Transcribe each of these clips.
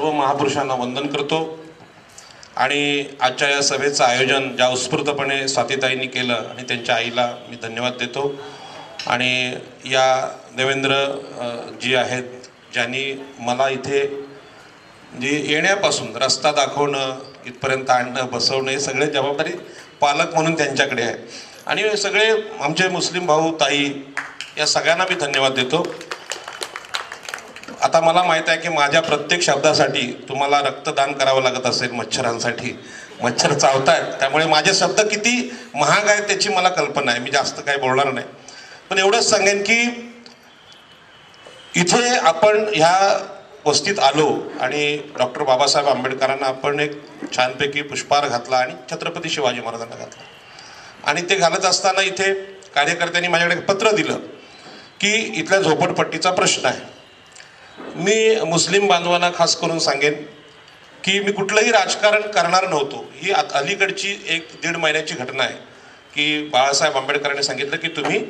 सर्व महापुरुषांना वंदन करतो. आणि आजच्या या सभेचं आयोजन ज्या उत्स्फूर्तपणे स्वातीताईंनी केलं आणि त्यांच्या आईला मी धन्यवाद देतो. आणि या देवेंद्र जी आहेत ज्यांनी मला इथे जी येण्यापासून रस्ता दाखवणं इथपर्यंत आणणं बसवणं हे सगळे जबाबदारी पालक म्हणून त्यांच्याकडे आहे. आणि सगळे आमचे मुस्लिम भाऊ ताई या सगळ्यांना मी धन्यवाद देतो. आता मला माहीत आहे की माझ्या प्रत्येक शब्दासाठी तुम्हाला रक्तदान करावं लागत असेल मच्छरांसाठी. मच्छर चावतायत. त्यामुळे माझे शब्द किती महाग आहेत त्याची मला कल्पना आहे. मी जास्त काही बोलणार नाही. पण एवढंच सांगेन की इथे आपण ह्या वस्तीत आलो आणि डॉक्टर बाबासाहेब आंबेडकरांना आपण एक छानपैकी पुष्पहार घातला आणि छत्रपती शिवाजी महाराजांना घातला. आणि ते घालत असताना इथे कार्यकर्त्यांनी माझ्याकडे पत्र दिलं की इथल्या झोपडपट्टीचा प्रश्न आहे. मी मुस्लिम बांधवांना खास करून सांगेन की मी कुठलंही राजकारण करणार नव्हतो. ही आत- अलीकडची एक दीड महिन्याची घटना आहे की बाळासाहेब आंबेडकरांनी सांगितलं की तुम्ही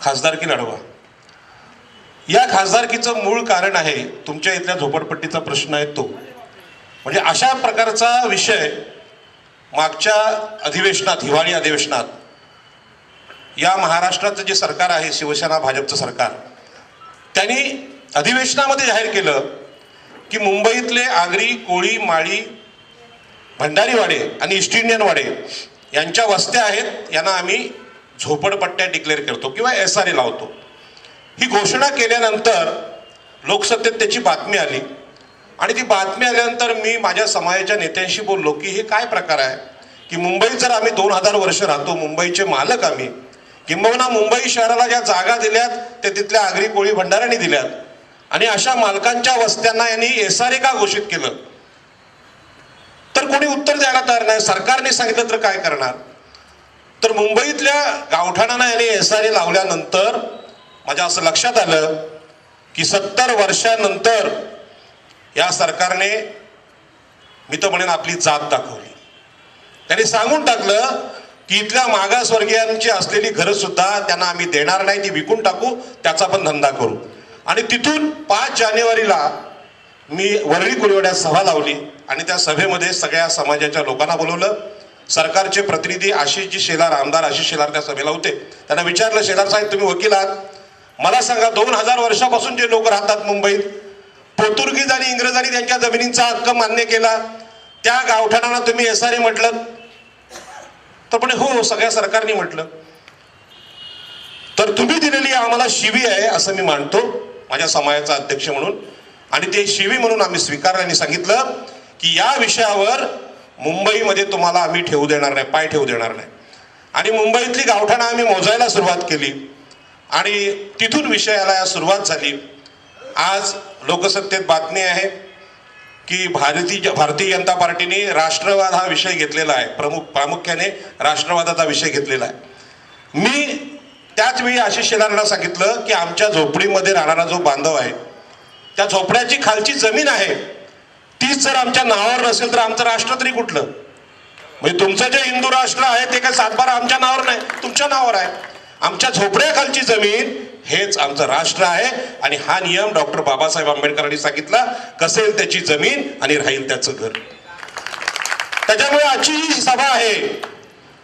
खासदारकी लढवा. या खासदारकीचं मूळ कारण आहे तुमच्या इथल्या झोपडपट्टीचा प्रश्न आहे तो. म्हणजे अशा प्रकारचा विषय मागच्या अधिवेशनात हिवाळी अधिवेशनात या महाराष्ट्राचं जे सरकार आहे शिवसेना भाजपचं सरकार त्यांनी अधिवेशनामध्ये जाहीर केलं की मुंबईतले आगरी कोळी माळी भंडारीवाडे आणि ईस्ट इंडियन वाडे यांच्या वस्त्या आहेत यांना आम्ही झोपडपट्ट्या डिक्लेअर करतो किंवा एस आर ए लावतो. ही घोषणा केल्यानंतर लोकसत्तेत त्याची बातमी आली. आणि ती बातमी आल्यानंतर मी माझ्या समाजाच्या नेत्यांशी बोललो की हे काय प्रकार आहे? की मुंबईत जर आम्ही दोन हजार वर्ष राहतो मुंबईचे मालक आम्ही किंबहुना मुंबई शहराला ज्या जागा दिल्यात ते तिथल्या आगरी कोळी भंडाऱ्यांनी दिल्यात आणि अशा मालकांच्या वस्त्यांना यांनी एस आर ए का घोषित केलं? तर कोणी उत्तर द्यायला तयार नाही. सरकारने सांगितलं तर काय करणार? तर मुंबईतल्या गावठाणांना यांनी एस आर ए लावल्यानंतर माझ्या असं लक्षात आलं की सत्तर वर्षानंतर या सरकारने मी तर म्हणेन आपली जात दाखवली. त्यांनी सांगून टाकलं की इथल्या मागासवर्गीयांची असलेली घरंसुद्धा त्यांना आम्ही देणार नाही ती विकून टाकू त्याचा पण धंदा करू. आणि तिथून पाच जानेवारीला मी वरळी कुलवड्यात सभा लावली आणि त्या सभेमध्ये सगळ्या समाजाच्या लोकांना बोलवलं. सरकारचे प्रतिनिधी आशिषजी शेलार आमदार आशिष शेलार त्या सभेला होते. त्यांना विचारलं शेलार साहेब तुम्ही वकील आहात? मला सांगा दोन हजार वर्षापासून जे लोक राहतात मुंबईत पोर्तुगीज आणि इंग्रजांनी त्यांच्या जमिनींचा हक्क मान्य केला. त्या गावठाणांना तुम्ही एस आर ए म्हटलं तर पण हो, हो सगळ्या सरकारने म्हटलं. तर तुम्ही दिलेली आम्हाला शिवी आहे असं मी मानतो. माझ्या समाजाचा अध्यक्ष म्हणून. आणि ते शिवी म्हणून आम्ही स्वीकारलं आणि सांगितलं की या विषयावर मुंबईमध्ये तुम्हाला आम्ही ठेवू देणार नाही पाय ठेवू देणार नाही. आणि मुंबईतली गावठाणं आम्ही मोजायला सुरुवात केली. आणि तिथून विषयाला सुरुवात झाली. आज लोकसत्तेत बातमी आहे की भारतीय भारतीय जनता पार्टीने राष्ट्रवाद हा विषय घेतलेला आहे. प्रमुख प्रामुख्याने राष्ट्रवादाचा विषय घेतलेला आहे. मी त्याचवेळी आशिष शेलारांना सांगितलं की आमच्या झोपडीमध्ये राहणारा जो बांधव आहे त्या झोपड्याची खालची जमीन आहे. तीच जर आमच्या नावावर नसेल तर आमचं राष्ट्र तरी कुठलं? म्हणजे तुमचं जे हिंदू राष्ट्र आहे ते काय सातबारा आमच्या नावावर नाही तुमच्या नावावर आहे. आमच्या झोपड्याखालची जमीन हेच आमचं राष्ट्र आहे आणि हा नियम डॉक्टर बाबासाहेब आंबेडकरांनी सांगितला कसेल त्याची जमीन आणि राहील त्याचं घर. त्याच्यामुळे आजची ही सभा आहे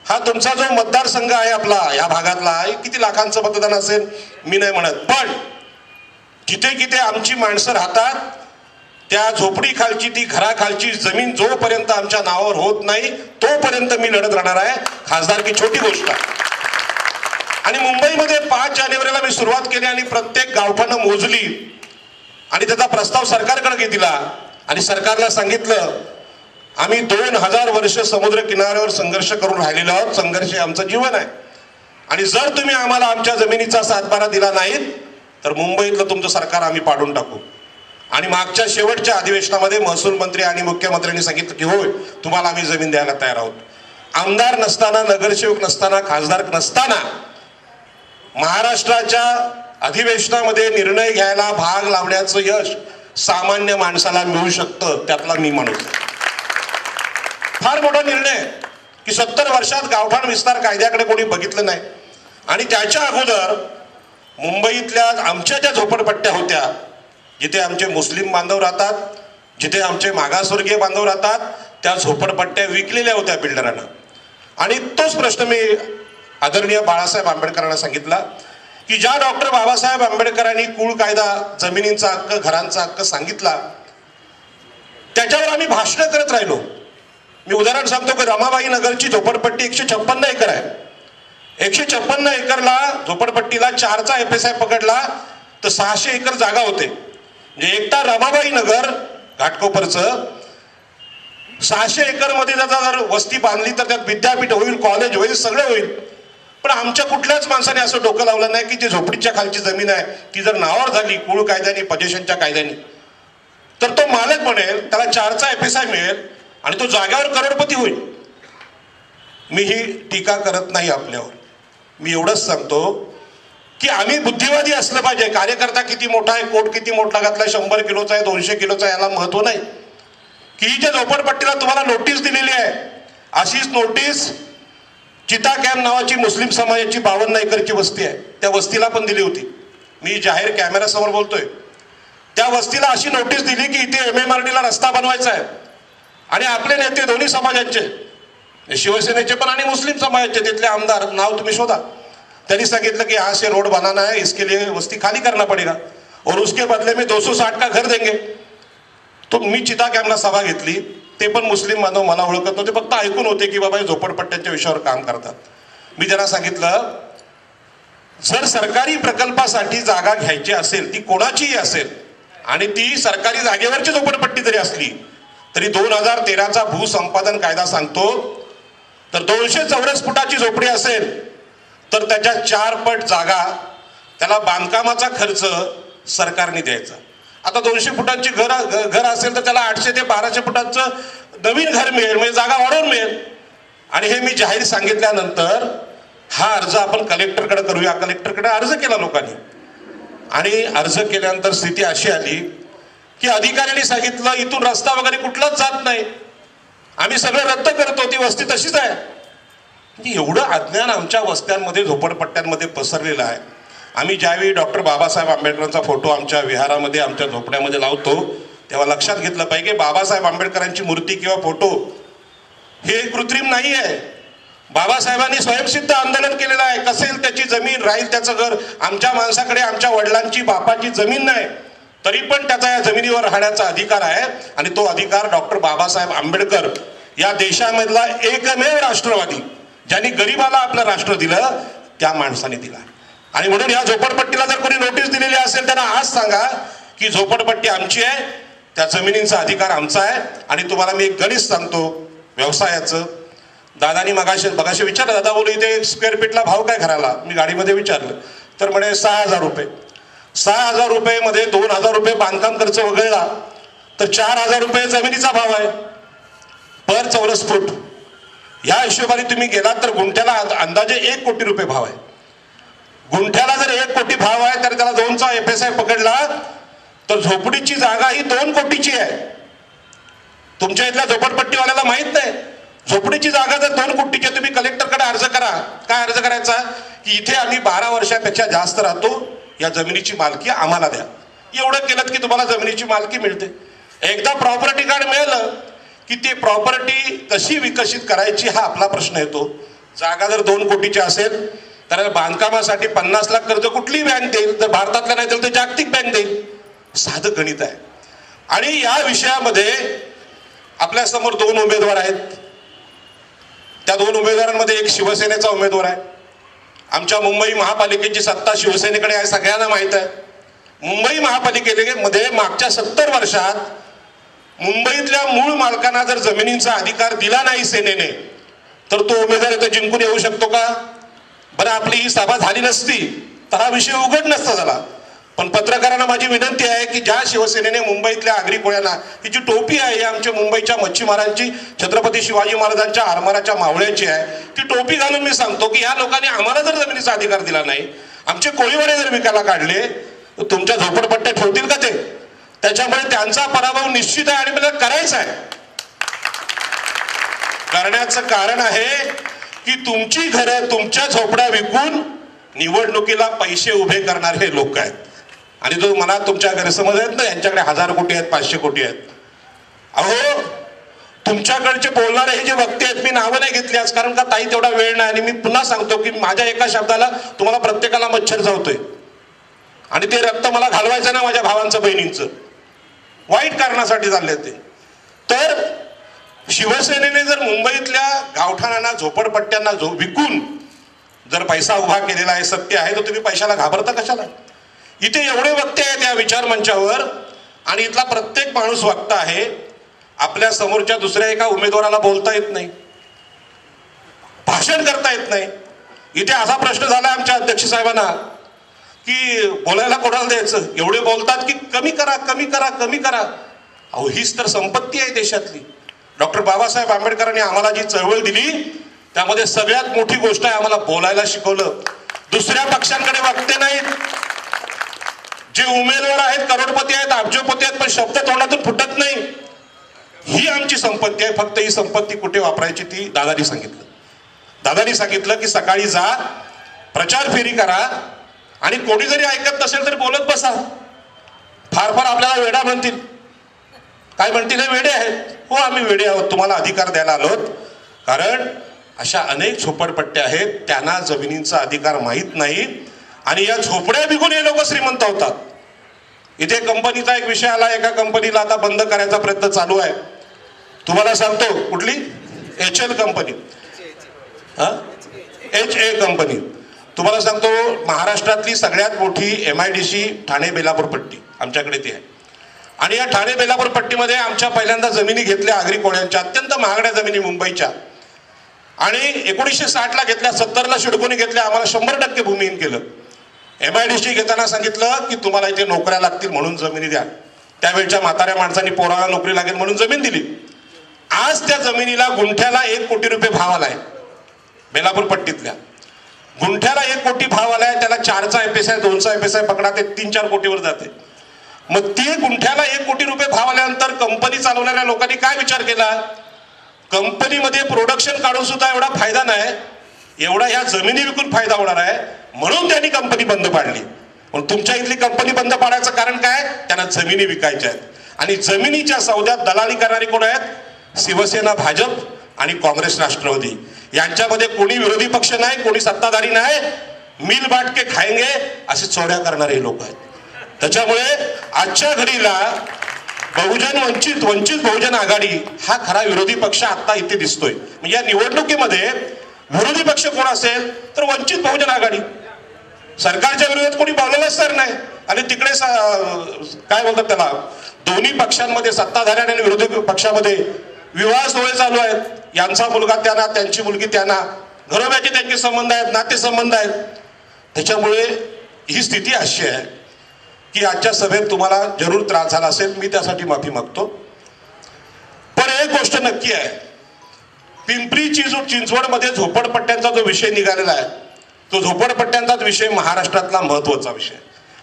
हा तुमचा जो मतदारसंघ आहे आपला या भागातला आहे किती लाखांचं मतदान असेल मी नाही म्हणत. पण जिथे जिथे आमची माणसं राहतात त्या झोपडी खालची ती घराखालची जमीन जोपर्यंत आमच्या नावावर होत नाही तोपर्यंत मी लढत राहणार आहे. खासदार की छोटी गोष्ट. आहे आणि मुंबईमध्ये पाच जानेवारीला मी सुरुवात केली आणि प्रत्येक गावठानं मोजली. आणि त्याचा प्रस्ताव सरकारकडे दिला आणि सरकारला सांगितलं आम्ही दोन हजार वर्ष समुद्र किनाऱ्यावर संघर्ष करून राहिलेलो आहोत. संघर्ष हे आमचं जीवन आहे. आणि जर तुम्ही आम्हाला आमच्या जमिनीचा सातबारा दिला नाहीत तर मुंबईतलं तुमचं सरकार आम्ही पाडून टाकू. आणि मागच्या शेवटच्या अधिवेशनामध्ये महसूल मंत्री आणि मुख्यमंत्र्यांनी सांगितलं की होय तुम्हाला आम्ही जमीन द्यायला तयार आहोत. आमदार नसताना नगरसेवक नसताना खासदार नसताना महाराष्ट्राच्या अधिवेशनामध्ये निर्णय घ्यायला भाग लावण्याचं यश सामान्य माणसाला मिळू शकतं त्यातला मी म्हणू. फार मोठा निर्णय की सत्तर वर्षात गावठाण विस्तार कायद्याकडे कोणी बघितलं नाही. आणि त्याच्या अगोदर मुंबईतल्या आमच्या ज्या झोपडपट्ट्या होत्या जिथे आमचे मुस्लिम बांधव राहतात जिथे आमचे मागासवर्गीय बांधव राहतात त्या झोपडपट्ट्या विकलेल्या होत्या बिल्डरांना. आणि तोच प्रश्न मी आदरणीय बाळासाहेब आंबेडकरांना सांगितला की ज्या डॉक्टर बाबासाहेब आंबेडकरांनी कुळ कायदा जमिनींचा हक्क घरांचा हक्क सांगितला त्याच्यावर आम्ही भाषणं करत राहिलो. मी उदाहरण सांगतो की रमाबाई नगरची झोपडपट्टी एकशे छप्पन्न एकर आहे. एकशे छप्पन्न एकरला झोपडपट्टीला चारचा एफ एस आय पकडला तर सहाशे एकर जागा होते. म्हणजे एकटा रमाबाई नगर घाटकोपरचं सहाशे एकरमध्ये त्याचा जर वस्ती बांधली तर त्यात विद्यापीठ होईल कॉलेज होईल सगळं होईल. पण आमच्या कुठल्याच माणसाने असं डोकं लावलं नाही की जी झोपडीच्या खालची जमीन आहे ती जर नावावर झाली कुळ कायद्याने पजेशनच्या कायद्याने तर तो मालक म्हणेल त्याला चारचा एफ एस आय मिळेल आणि तो जाग्यावर करोडपती होईल. मी ही टीका करत नाही आपल्यावर. मी एवढंच सांगतो की आम्ही बुद्धिवादी असलं पाहिजे. कार्यकर्ता किती मोठा आहे कोट किती मोठा घातला शंभर किलोचा आहे दोनशे किलोचा आहे याला महत्त्व नाही. की ही ज्या झोपडपट्टीला तुम्हाला नोटीस दिलेली आहे अशीच नोटीस चिता कॅम्प नावाची मुस्लिम समाजाची बावन्न एकरची वस्ती आहे. त्या वस्तीला पण दिली होती. मी जाहीर कॅमेऱ्यासमोर बोलतोय. त्या वस्तीला अशी नोटीस दिली की इथे एम एम आर डीला रस्ता बनवायचा आहे. आणि आपले नेते दोन्ही समाजांचे. शिवसेनेचे पण आणि मुस्लिम समाजाचे तिथले आमदार नाव तुम्ही शोधा. त्यांनी सांगितलं की हा से रोड बनाना है इसके लिए वस्ती खाली करना पड़ेगा. और उसके बदले में 260 का घर देंगे. तो मी चिता कॅम्पला सभा घेतली. ते पण मुस्लिम बांधव मला ओळखत नव्हते फक्त ऐकून होते की बाबा हे झोपडपट्ट्यांच्या विषयावर काम करतात. मी त्यांना सांगितलं जर सरकारी प्रकल्पासाठी जागा घ्यायची असेल ती कोणाचीही असेल आणि ती सरकारी जागेवरची झोपडपट्टी जरी असली तरी दोन हजार तेराचा भूसंपादन कायदा सांगतो. तर दोनशे चौरस फुटाची झोपडी असेल तर त्याच्या चार पट जागा त्याला बांधकामाचा खर्च सरकारने द्यायचा. आता दोनशे फुटांची घर घर असेल तर त्याला आठशे ते बाराशे फुटांचं नवीन घर मिळेल म्हणजे जागा वाढवून मिळेल. आणि हे मी जाहीर सांगितल्यानंतर हा अर्ज आपण कलेक्टरकडे करूया. कलेक्टरकडे अर्ज केला लोकांनी. आणि अर्ज केल्यानंतर स्थिती अशी आली की अधिकाऱ्यांनी सांगितलं इथून रस्ता वगैरे कुठलाच जात नाही. आम्ही सगळं रद्द करतो ती वस्ती तशीच आहे. म्हणजे एवढं अज्ञान आमच्या वस्त्यांमध्ये झोपडपट्ट्यांमध्ये पसरलेलं आहे. आम्ही ज्यावेळी डॉक्टर बाबासाहेब आंबेडकरांचा फोटो आमच्या विहारामध्ये आमच्या झोपड्यामध्ये लावतो तेव्हा लक्षात घेतलं पाहिजे बाबासाहेब आंबेडकरांची मूर्ती किंवा फोटो हे कृत्रिम नाही आहे. बाबासाहेबांनी स्वयंसिद्ध आंदोलन केलेलं आहे. कसेल त्याची जमीन राहील त्याचं घर आमच्या माणसाकडे आमच्या वडिलांची बापाची जमीन नाही. तरी पण त्याचा या जमिनीवर राहण्याचा अधिकार आहे आणि तो अधिकार डॉक्टर बाबासाहेब आंबेडकर या देशामधला एकमेव राष्ट्रवादी ज्यांनी गरीबाला आपलं राष्ट्र दिलं त्या माणसाने दिला. आणि म्हणून या झोपडपट्टीला जर कोणी नोटीस दिलेली असेल त्यांना आज सांगा की झोपडपट्टी आमची आहे त्या जमिनींचा अधिकार आमचा आहे. आणि तुम्हाला मी एक गणित सांगतो व्यवसायाचं. दादानी मगाशी मगाशी विचारलं दादा बोलू इथे स्क्वेअर फीटला भाव काय घराला? मी गाडीमध्ये विचारलं. तर म्हणे सहा हजार रुपये. सहा हजार रुपये मध्ये दोन हजार रुपये बांधकाम खर्च वगळला तर चार हजार रुपये जमिनीचा भाव आहे. पर चौरस फूट. ह्या हिशोबाने तुम्ही गेलात तर गुंठ्याला अंदाजे एक कोटी रुपये भाव आहे. गुंठ्याला जर एक कोटी भाव आहे तर त्याला दोनचा एफ एस आय पकडला तर झोपडीची जागा ही दोन कोटीची आहे. तुमच्या इथल्या झोपडपट्टीवाल्याला माहीत नाही. झोपडीची जागा जर दोन कोटीची आहे, तुम्ही कलेक्टरकडे अर्ज करा. काय अर्ज करायचा? की इथे आम्ही बारा वर्षापेक्षा जास्त राहतो या जमिनीची मालकी आम्हाला द्या. एवढं केलं की तुम्हाला जमिनीची मालकी मिळते. एकदा प्रॉपर्टी कार्ड मिळालं की ती प्रॉपर्टी कशी विकसित करायची हा आपला प्रश्न येतो. जागा जर दोन कोटीची असेल तर बांधकामासाठी पन्नास लाख कर्ज कुठली बँक देईल? तर भारतातल्या नाही देईल तर जागतिक बँक देईल. साधं गणित आहे. आणि या विषयामध्ये आपल्यासमोर दोन उमेदवार आहेत. त्या दोन उमेदवारांमध्ये एक शिवसेनेचा उमेदवार आहे. आमच्या मुंबई महापालिकेची सत्ता शिवसेनेकडे आहे सगळ्यांना माहीत आहे. मुंबई महापालिकेमध्ये मागच्या सत्तर वर्षात मुंबईतल्या मूळ मालकांना जर जमिनींचा अधिकार दिला नाही सेनेने तर तो उमेदवार इथं जिंकून येऊ शकतो का? बरं आपली ही सभा झाली नसती तर हा विषय उघड नसता झाला. पण पत्रकारांना माझी विनंती आहे की ज्या शिवसेनेने मुंबईतल्या आगरी कोळ्यांना ही जी टोपी आहे ही आमच्या मुंबईच्या मच्छीमारांची छत्रपती शिवाजी महाराजांच्या आरमाराच्या मावळ्याची आहे ती टोपी घालून मी सांगतो की या लोकांनी आम्हाला जर जमिनीचा अधिकार दिला नाही आमचे कोळीवाडे जर विकायला काढले तर तुमच्या झोपडपट्ट्या ठेवतील का ते? त्याच्यामुळे त्यांचा पराभव निश्चित आहे आणि मला करायचा आहे. करण्याचं कारण आहे की तुमची घरं तुमच्या झोपड्या विकून निवडणुकीला पैसे उभे करणारे हे लोक आहेत. आणि जो मला तुमच्या गैरसमज आहेत ना यांच्याकडे हजार कोटी आहेत पाचशे कोटी आहेत. अहो तुमच्याकडचे बोलणारे हे जे वक्ते आहेत मी नावं नाही घेतली आज कारण का ताई तेवढा वेळ नाही आणि मी पुन्हा सांगतो की माझ्या एका शब्दाला तुम्हाला प्रत्येकाला मच्छर जावतोय आणि ते रक्त मला घालवायचं ना माझ्या भावांचं बहिणींचं. वाईट कारणासाठी चालले ते. तर शिवसेनेने जर मुंबईतल्या गावठाणांना झोपडपट्ट्यांना झो विकून जर पैसा उभा केलेला आहे सत्य आहे तर तुम्ही पैशाला घाबरता कशाला? इथे एवढे वक्ते आहेत या विचार मंचावर आणि इथला प्रत्येक माणूस वक्ता आहे आपल्या समोरच्या दुसऱ्या एका उमेदवाराला बोलता येत नाही. भाषण करता येत नाही. इथे असा प्रश्न झाला आमच्या अध्यक्ष साहेबांना की बोलायला कोणाला द्यायचं? एवढे बोलतात की कमी करा कमी करा कमी करा. अहो हीच तर संपत्ती आहे देशातली. डॉक्टर बाबासाहेब आंबेडकरांनी आम्हाला जी चळवळ दिली त्यामध्ये सगळ्यात मोठी गोष्ट आहे आम्हाला बोलायला शिकवलं. दुसऱ्या पक्षांकडे वागते नाहीत. जे उमेदवार आहेत करोडपती आहेत अब्जोपती आहेत पण शब्द तोंडातून फुटत नाही. ही आमची संपत्ती आहे. फक्त ही संपत्ती कुठे वापरायची ती दादानी सांगितलं. दादानी सांगितलं की सकाळी जा प्रचार फेरी करा आणि कोणी जरी ऐकत नसेल तरी बोलत बसा. फार फार आपल्याला वेडा म्हणतील. काय म्हणतील हे वेडे आहेत. हो आम्ही वेडे आहोत. तुम्हाला अधिकार द्यायला आलोत कारण अशा अनेक झोपडपट्ट्या आहेत. त्यांना जमिनींचा अधिकार माहीत नाही. आणि या झोपड्या विकून हे लोक श्रीमंत होतात. इथे कंपनीचा एक विषय आला एका कंपनीला आता बंद करायचा प्रयत्न चालू आहे. तुम्हाला सांगतो कुठली? H L company. H A company. तुम्हाला सांगतो महाराष्ट्रातली सगळ्यात मोठी M I D C Thane Belapur पट्टी आमच्याकडे ती आहे. आणि या ठाणे बेलापूर पट्टीमध्ये आमच्या पहिल्यांदा जमिनी घेतल्या आगरी कोळ्यांच्या अत्यंत महागड्या जमिनी मुंबईच्या. आणि एकोणीसशे साठला घेतल्या सत्तरला शिडकोनी घेतल्या आम्हाला शंभर टक्के भूमिहीन केलं. एम आय डी सी घेताना सांगितलं की तुम्हाला इथे नोकऱ्या लागतील म्हणून जमिनी द्या. त्यावेळच्या म्हाताऱ्या माणसांनी पोराला नोकरी लागेल म्हणून जमीन दिली. आज त्या जमिनीला गुंठ्याला एक कोटी रुपये भाव आलाय. बेलापूर पट्टीतल्या. गुंठ्याला एक कोटी भाव आलाय त्याला चारचा एफ एस आहे दोनचा एफ एस आहे पकडा ते तीन चार कोटीवर जाते. मग ते गुंठ्याला एक कोटी रुपये भाव आल्यानंतर कंपनी चालवणाऱ्या लोकांनी काय विचार केला? कंपनीमध्ये प्रोडक्शन काढून सुद्धा एवढा फायदा नाही. एवढा ह्या जमिनी विकून फायदा होणार आहे. म्हणून त्यांनी कंपनी बंद पाडली. पण तुमच्या इथली कंपनी बंद पाडायचं कारण काय? त्यांना जमिनी विकायच्या आहेत. आणि जमिनीच्या सौद्यात दलाली करणारी कोण आहेत? शिवसेना भाजप आणि काँग्रेस राष्ट्रवादी. यांच्यामध्ये कोणी विरोधी पक्ष नाही कोणी सत्ताधारी नाही. मिल बाटके खायंगे असे चोऱ्या करणारे लोक आहेत. त्याच्यामुळे आजच्या घडीला बहुजन वंचित वंचित बहुजन आघाडी हा खरा विरोधी पक्ष आता इथे दिसतोय. म्हणजे या निवडणुकीमध्ये विरोधी पक्ष कोण असेल तर वंचित बहुजन आघाडी. सरकारच्या विरोधात कोणी बोललेलंच तर नाही. आणि तिकडे काय बोलतात त्याला? दोन्ही पक्षांमध्ये सत्ताधाऱ्या आणि विरोधी पक्षामध्ये विवाह सोहळे चालू आहेत. यांचा मुलगा त्यांना त्यांची मुलगी त्यांना. घरोब्याचे त्यांचे संबंध आहेत नातेसंबंध आहेत. त्याच्यामुळे ही स्थिती अशी आहे की आजच्या सभेत तुम्हाला जरूर त्रास झाला असेल. मी त्यासाठी माफी मागतो. पण एक गोष्ट नक्की आहे. पिंपरी चिंचवड चिंचवडमध्ये झोपडपट्ट्यांचा जो विषय निघालेला आहे तो झोपडपट्ट्यांचाच विषय महाराष्ट्रातला महत्त्वाचा विषय.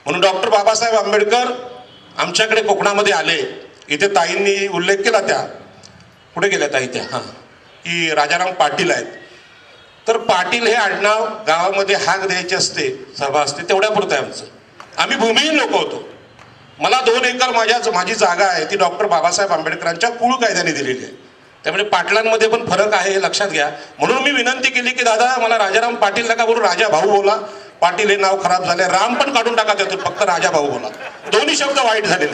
म्हणून डॉक्टर बाबासाहेब आंबेडकर आमच्याकडे कोकणामध्ये आले. इथे ताईंनी उल्लेख केला त्या. कुठे गेल्या ताई त्या? हां. की राजाराम पाटील आहेत. तर पाटील हे आडनाव गावामध्ये हाक द्यायची असते सभा असते तेवढ्यापुरतं आहे आमचं. आम्ही भूमिहीन लोक होतो. मला दोन एकर माझ्या माझी जागा आहे ती डॉक्टर बाबासाहेब आंबेडकरांच्या कुळ कायद्याने दिलेली आहे. त्यामुळे पाटलांमध्ये पण फरक आहे हे लक्षात घ्या. म्हणून मी विनंती केली की दादा मला राजाराम पाटील नका बोलू राजा भाऊ बोला. पाटील हे नाव खराब झाले राम पण काढून टाका त्यातून फक्त राजा भाऊ बोला. दोन्ही शब्द वाईट झालेले.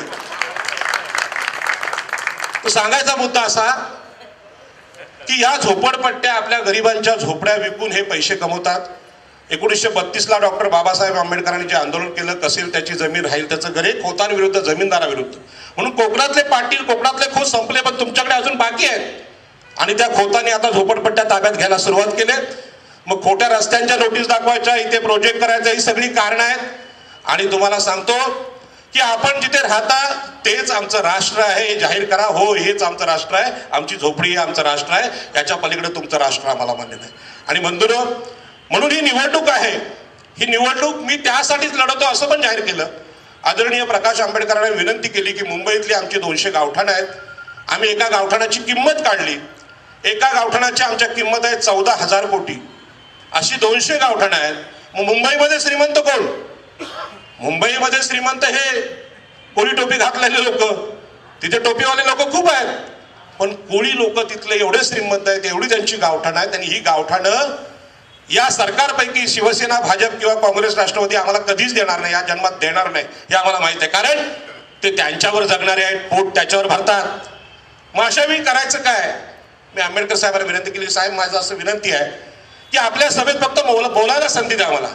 सांगायचा मुद्दा असा की या झोपडपट्ट्या आपल्या गरिबांच्या झोपड्या विकून हे पैसे कमवतात. एकोणीसशे बत्तीसला डॉक्टर बाबासाहेब आंबेडकरांनी जे आंदोलन केलं कसेल त्याची जमीन राहील त्याचं घरे खोतांविरुद्ध जमीनदाराविरुद्ध. म्हणून कोकणातले पाटील कोकणातले खोत संपले पण तुमच्याकडे अजून बाकी आहेत. आणि त्या खोतांनी आता झोपडपट्ट्या ताब्यात घ्यायला सुरुवात केली मग खोट्या रस्त्यांच्या नोटीस दाखवायच्या इथे प्रोजेक्ट करायचा ही सगळी कारणं आहेत. आणि तुम्हाला सांगतो की आपण जिथे राहता तेच आमचं राष्ट्र आहे हे जाहीर करा. हो हेच आमचं राष्ट्र आहे. आमची झोपडी हे आमचं राष्ट्र आहे. याच्या पलीकडे तुमचं राष्ट्र आम्हाला मान्य नाही. आणि बंधुनो म्हणून ही निवडणूक आहे. ही निवडणूक मी त्यासाठीच लढवतो असं पण जाहीर केलं. आदरणीय प्रकाश आंबेडकरांनी विनंती केली की मुंबईतली आमची दोनशे गावठाणं आहेत. आम्ही एका गावठाणाची किंमत काढली. एका गावठाणाची आमच्या किंमत आहे चौदा हजार कोटी. अशी दोनशे गावठाणं आहेत. मग मुंबईमध्ये श्रीमंत कोण? मुंबईमध्ये श्रीमंत हे कोळी टोपी घातलेले लोक. तिथे टोपीवाले लोक खूप आहेत. पण कोळी लोक तिथले एवढे श्रीमंत आहेत एवढी त्यांची गावठाणं आहेत आणि ही गावठाणं या सरकारपैकी शिवसेना भाजप किंवा काँग्रेस राष्ट्रवादी आम्हाला कधीच देणार नाही या जन्मात देणार नाही हे आम्हाला माहीत आहे. कारण ते त्यांच्यावर जगणारे आहेत पोट त्याच्यावर भरतात. मग अशा वेळी करायचं काय? मी आंबेडकर साहेबांना विनंती केली साहेब माझं असं विनंती आहे की आपल्या सभेत फक्त बोला बोलायला संधी द्या मला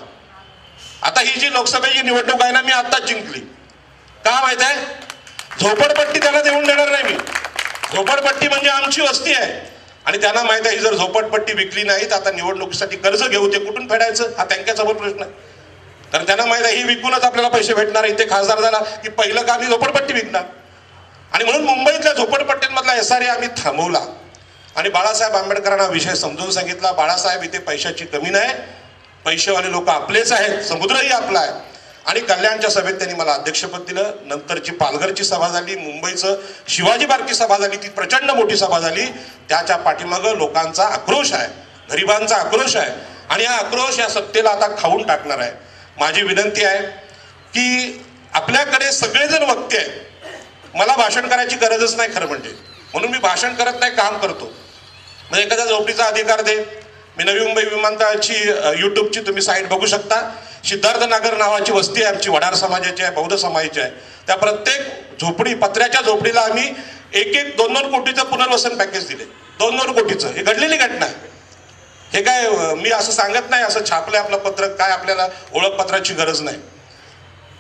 आता ही जी लोकसभेची निवडणूक आहे ना मी आत्ताच जिंकली. का माहीत आहे? झोपडपट्टी त्यांना देऊन देणार नाही मी. झोपडपट्टी म्हणजे आमची वस्ती आहे. आणि त्यांना माहीत आहे ही जर झोपडपट्टी विकली नाही तर आता निवडणुकीसाठी कर्ज घेऊ ते कुठून फेडायचं? हा त्यांच्यासमोर प्रश्न आहे. तर त्यांना माहीत आहे ही विकूनच आपल्याला पैसे भेटणार इथे खासदार झाला की पहिलं का आम्ही झोपडपट्टी विकणार? आणि म्हणून मुंबईतल्या झोपडपट्ट्यांमधला एस आर ए आम्ही थांबवला. आणि बाळासाहेब आंबेडकरांना विषय समजून सांगितला. बाळासाहेब इथे पैशाची कमी नाही. पैसेवाले लोक आपलेच आहेत. समुद्रही आपला आहे. आणि कल्याणच्या सभेत त्यांनी मला अध्यक्षपद दिलं. नंतरची पालघरची सभा झाली मुंबईचं शिवाजी पार्कची सभा झाली ती प्रचंड मोठी सभा झाली. त्याच्या पाठीमागं लोकांचा आक्रोश आहे गरिबांचा आक्रोश आहे. आणि हा आक्रोश या सत्तेला आता खाऊन टाकणार आहे. माझी विनंती आहे की आपल्याकडे सगळेजण वक्ते आहेत. मला भाषण करायची गरजच नाही खरं म्हणजे. म्हणून मी भाषण करत नाही काम करतो. म्हणजे एखाद्या झोपडीचा अधिकार दे. मी नवी मुंबई विमानतळाची यूट्यूबची तुम्ही साईट बघू शकता. सिद्धार्थ नगर नावाची वस्ती आहे आमची वडार समाजाची आहे बौद्ध समाजाची आहे. त्या प्रत्येक झोपडी पत्र्याच्या झोपडीला आम्ही एक एक दोन दोन कोटीचं पुनर्वसन पॅकेज दिले. दोन दोन कोटीचं. हे घडलेली घटना आहे. हे काय मी असं सांगत नाही असं छापलंय आपलं पत्र काय आपल्याला ओळखपत्राची गरज नाही.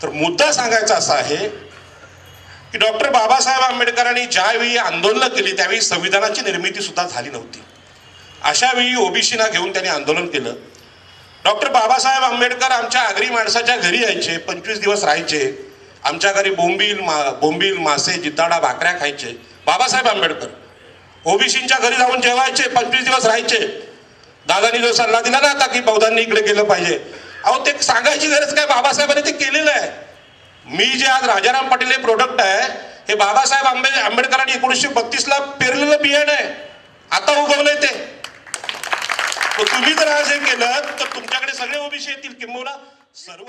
तर मुद्दा सांगायचा असा आहे की डॉक्टर बाबासाहेब आंबेडकरांनी ज्यावेळी आंदोलनं केली त्यावेळी संविधानाची निर्मिती सुद्धा झाली नव्हती. अशावेळी ओबीसीना घेऊन त्यांनी आंदोलन केलं. डॉक्टर बाबासाहेब आंबेडकर आमच्या आगरी माणसाच्या घरी यायचे पंचवीस दिवस राहायचे. आमच्या घरी बोंबील मा बोंबील मासे जिताडा भाकऱ्या खायचे. बाबासाहेब आंबेडकर. ओबीसींच्या घरी जाऊन जेवायचे पंचवीस दिवस राहायचे. दादानी जो सल्ला दिला ना आता की बौद्धांनी इकडे गेलं पाहिजे. अहो ते सांगायची गरज काय? बाबासाहेबांनी ते केलेलं आहे. मी जे आज राजाराम पाटील हे प्रोडक्ट आहे हे बाबासाहेब आंबे आंबेडकरांनी एकोणीसशे बत्तीसला पेरलेलं बियाणं आहे. आता उगवलंय ते. तुम्ही जर आज हे केलं तर तुमच्याकडे सगळे ओबीसी येतील किंबहुना सर्व